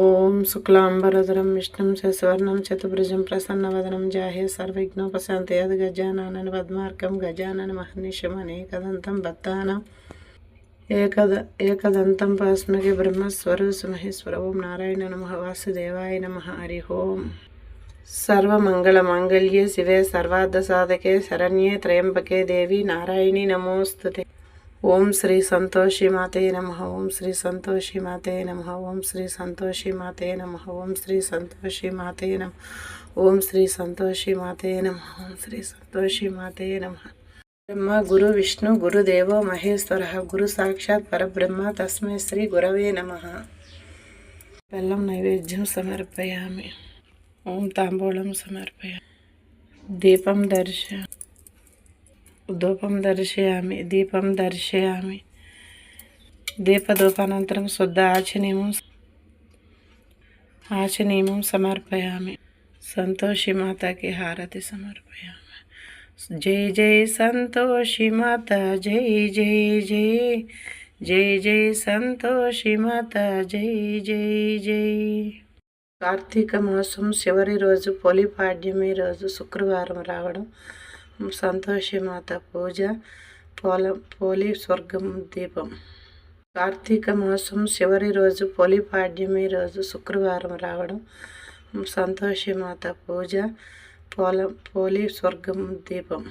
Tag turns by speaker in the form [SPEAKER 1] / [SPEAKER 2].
[SPEAKER 1] ఓం శుక్లాంబరధరం విష్ణుం శశివర్ణం చతుర్భుజం ప్రసన్నవదనం జాహే అది గజానన పద్మార్గం గజానన మహర్నిషం అనేకదంతం బద్ధానం ఏకద ఏకదంతం పాస్మకి బ్రహ్మస్వరు సుమహేశ్వర ఓం నారాయణ నమ వాసుదేవాయ నమ హరి ఓం సర్వమంగళ మాంగళ్యే శివే సర్వార్థ సాధకే శరణ్యే త్రయంబకే దేవి నారాయణి నమోస్తుతే ఓం శ్రీ సంతోషి మాతే నమ ఓం శ్రీ సంతోషి మాతే నమ ఓం శ్రీ సంతోషి మాతే నమ ఓం శ్రీ సంతోషి మాతే నమ ఓం శ్రీ సంతోషి మాతే నమ ఓం శ్రీ సంతోషి మాతే నమ బ్రహ్మ గురు విష్ణు గురుదేవో మహేశ్వర గురు సాక్షాత్ పరబ్రహ్మ తస్మై శ్రీ గురవే నమ బెల్లం నైవేద్యం సమర్పయామి ఓం తాంబూలం సమర్పయామి దీపం దర్శ ధూపం దర్శయామి దీపం దర్శయామి దీపధూపానంతరం శుద్ధ ఆచనీయం ఆచనీయం సమర్పయామి సంతోషి మాతకి హారతి సమర్పయామి జై జై సంతోషి మాత జై జై జై జై జై సంతోషి మాత జై జై జై కార్తీక మాసం చివరి రోజు పొలి రోజు శుక్రవారం రావడం సంతోషమాత పూజ పోల పోలి స్వర్గం దీపం కార్తీక మాసం చివరి రోజు పోలి పాడ్యమి రోజు శుక్రవారం రావడం సంతోషమాత పూజ పోల పోలి స్వర్గం దీపం